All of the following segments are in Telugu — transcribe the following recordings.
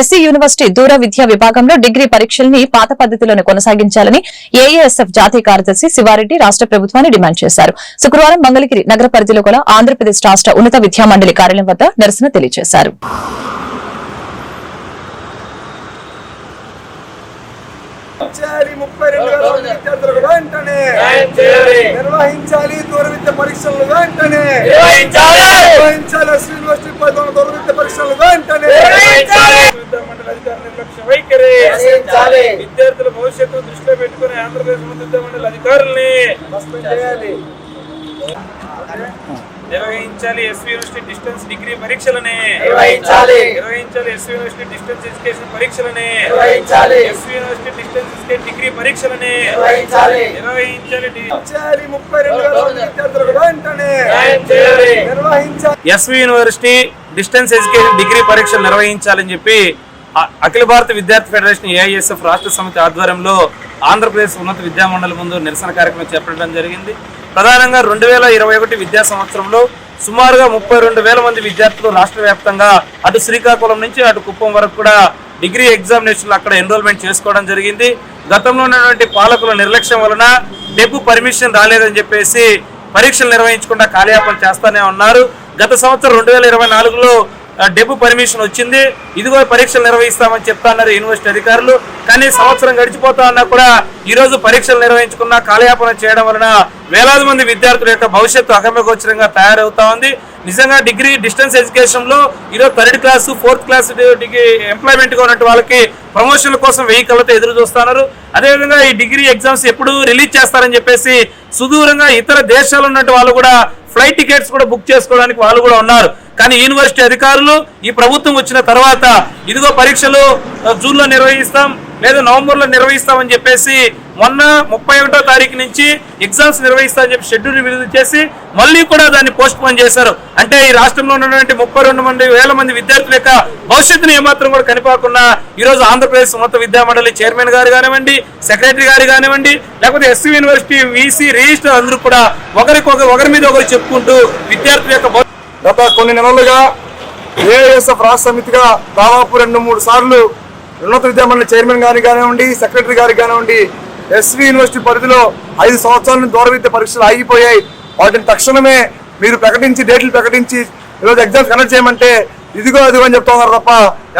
ఎస్సీ యూనివర్సిటీ దూర విద్యా విభాగంలో డిగ్రీ పరీక్షల్ని పాత పద్దతిలోనే కొనసాగించాలని ఏఏఎస్ఎఫ్ జాతీయ కార్యదర్శి శివారెడ్డి రాష్ట ప్రభుత్వాన్ని డిమాండ్ చేశారు శుక్రవారం మంగళగిరి నగర పరిధిలో గల ఆంధ్రప్రదేశ్ రాష్ట ఉన్నత విద్యా మండలి కార్యాలయం వద్ద నిరసన తెలియజేశారు. నిర్వహించాలి దూర విద్య పరీక్షలు వెంటనే నిర్వహించాలి. పరీక్షలు వెంటనే వైఖరి నిర్వహించాలి. విద్యార్థుల భవిష్యత్తు దృష్టిలో పెట్టుకుని ఆంధ్రప్రదేశ్ ఉన్నత విద్యామండలి అధికారుల్ని నిర్వహించాలి ఎస్వి యూనివర్సిటీ డిస్టెన్స్ డిగ్రీ పరీక్షలని నిర్వహించాలి. నిర్వహించాలి ఎస్వి యూనివర్సిటీ డిస్టెన్స్ ఎడ్యుకేషన్ పరీక్షలని నిర్వహించాలి. SV university distance education degree పరీక్షలని నిర్వహించాలి. నిర్వహించాలి ముప్పై రెండు మంది. నిర్వహించాలి SV university distance education degree పరీక్షలు నిర్వహించాలని చెప్పి అఖిల భారత విద్యార్థి ఫెడరేషన్ ఏఐఎస్ఎఫ్ రాష్ట్ర సమితి ఆధ్వర్యంలో ఆంధ్రప్రదేశ్ ఉన్నత విద్యామండలి ముందు నిరసన కార్యక్రమం చేపట్టడం జరిగింది. ప్రధానంగా రెండు వేల ఇరవై ఒకటి విద్యా సంవత్సరంలో సుమారుగా ముప్పై రెండు వేల మంది విద్యార్థులు రాష్ట్ర వ్యాప్తంగా అటు శ్రీకాకుళం నుంచి అటు కుప్పం వరకు కూడా డిగ్రీ ఎగ్జామినేషన్లు అక్కడ ఎన్రోల్మెంట్ చేసుకోవడం జరిగింది. గతంలో ఉన్నటువంటి పాలకుల నిర్లక్ష్యం వలన డెబు పర్మిషన్ రాలేదని చెప్పేసి పరీక్షలు నిర్వహించకుండా కాలయాపన చేస్తానే ఉన్నారు. గత సంవత్సరం రెండు వేల ఇరవై నాలుగులో డెబ్ పర్మిషన్ వచ్చింది. ఇదిగో పరీక్షలు నిర్వహిస్తామని చెప్తాన్నారు యూనివర్సిటీ అధికారులు. కానీ సంవత్సరం గడిచిపోతా ఉన్నా కూడా ఈరోజు పరీక్షలు నిర్వహించకుండా కాలయాపన చేయడం వలన వేలాది మంది విద్యార్థుల యొక్క భవిష్యత్తు అగమ్యగోచరంగా తయారవుతా ఉంది. నిజంగా డిగ్రీ డిస్టెన్స్ ఎడ్యుకేషన్లో ఈరోజు third class fourth class degree ఎంప్లాయ్మెంట్గా ఉన్నట్టు వాళ్ళకి ప్రమోషన్ల కోసం వెయ్యి కళ్ళతో ఎదురు చూస్తున్నారు అదేవిధంగా ఈ డిగ్రీ ఎగ్జామ్స్ ఎప్పుడు రిలీజ్ చేస్తారని చెప్పేసి సుదూరంగా ఇతర దేశాలు ఉన్నట్టు వాళ్ళు కూడా ఫ్లైట్ టికెట్స్ కూడా బుక్ చేసుకోవడానికి వాళ్ళు కూడా ఉన్నారు. కానీ యూనివర్సిటీ అధికారులు ఈ ప్రభుత్వం వచ్చిన తర్వాత ఇదిగో పరీక్షలు జూన్లో నిర్వహిస్తాం లేదా నవంబర్లో నిర్వహిస్తామని చెప్పేసి మొన్న ముప్పై ఒకటో తారీఖు నుంచి ఎగ్జామ్స్ నిర్వహిస్తామని చెప్పి షెడ్యూల్ విడుదల చేసి మళ్ళీ కూడా దాన్ని పోస్ట్ పోన్ చేశారు. అంటే ఈ రాష్ట్రంలో ఉన్నటువంటి ముప్పై రెండు మంది వేల మంది విద్యార్థుల యొక్క భవిష్యత్తును ఏమాత్రం కూడా కనిపాకుండా ఈరోజు ఆంధ్రప్రదేశ్ ఉన్నత విద్యా మండలి చైర్మన్ గారు కానివ్వండి సెక్రటరీ గారు కానివ్వండి లేకపోతే ఎస్సీ యూనివర్సిటీ వీసీ రిజిస్టర్ అందరూ కూడా ఒకరికొకరు ఒకరి మీద ఒకరు చెప్పుకుంటూ విద్యార్థుల యొక్క గత కొన్ని నెలలుగా ఏఐఎస్ఎఫ్ రాష్ట్ర సమితిగా దాదాపు రెండు మూడు సార్లు ఉన్నత విద్యామండలి చైర్మన్ గారికి కానివ్వండి సెక్రటరీ గారికి కానివ్వండి ఎస్వి యూనివర్సిటీ పరిధిలో ఐదు సంవత్సరాల నుంచి దూర విద్య పరీక్షలు ఆగిపోయాయి. వాటిని తక్షణమే మీరు ప్రకటించి డేట్లు ప్రకటించి ఈరోజు ఎగ్జామ్స్ కండక్ట్ చేయమంటే ఇదిగో అదిగో అని చెప్తున్నారు తప్ప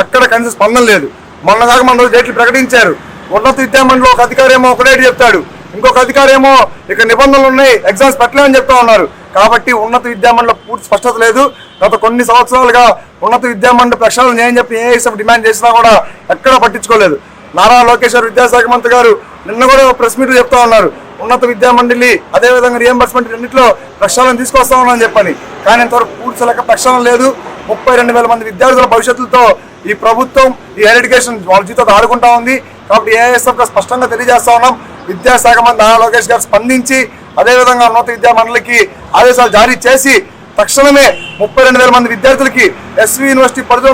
ఎక్కడ కనీసం స్పందన లేదు. మొన్న దాకా మన రోజు డేట్లు ప్రకటించారు. ఉన్నత విద్యామండలి ఒక అధికారి ఏమో ఒక డేట్ చెప్తాడు. ఇంకొక అధికారి ఏమో ఇక నిబంధనలు ఉన్నాయి ఎగ్జామ్స్ పెట్టలేమని చెప్తా ఉన్నారు. కాబట్టి ఉన్నత విద్యామండలి పూర్తి స్పష్టత లేదు. గత కొన్ని సంవత్సరాలుగా ఉన్నత విద్యామండలి ప్రక్షాళన చేయని చెప్పి ఏఎస్ఎఫ్ డిమాండ్ చేసినా కూడా ఎక్కడ పట్టించుకోలేదు. నారా లోకేశ్వర్ విద్యాశాఖ మంత్రి గారు నిన్న కూడా ప్రెస్ మీట్ చెప్తా ఉన్నారు. ఉన్నత విద్యామండలి అదేవిధంగా రియంబర్స్మెంట్ రెండింటిలో ప్రక్షాళన తీసుకొస్తా ఉన్నామని చెప్పని. కానీ ఇంతవరకు పూర్తి లెక్క ప్రక్షాళన లేదు. ముప్పై రెండు వేల మంది విద్యార్థుల భవిష్యత్తులతో ఈ ప్రభుత్వం ఈ హైయర్ ఎడ్యుకేషన్ వాళ్ళ జీవితాలు ఆడుకుంటా ఉంది. కాబట్టి ఏఎస్ఎఫ్ స్పష్టంగా తెలియజేస్తా ఉన్నాం. విద్యాశాఖ మంత్రి నారా లోకేష్ గారు స్పందించి అదేవిధంగా ఉన్నత విద్యా మండలికి ఆదేశాలు జారీ చేసి తక్షణమే ముప్పై రెండు వేల మంది విద్యార్థులకి ఎస్వి యూనివర్సిటీ పరిధిలో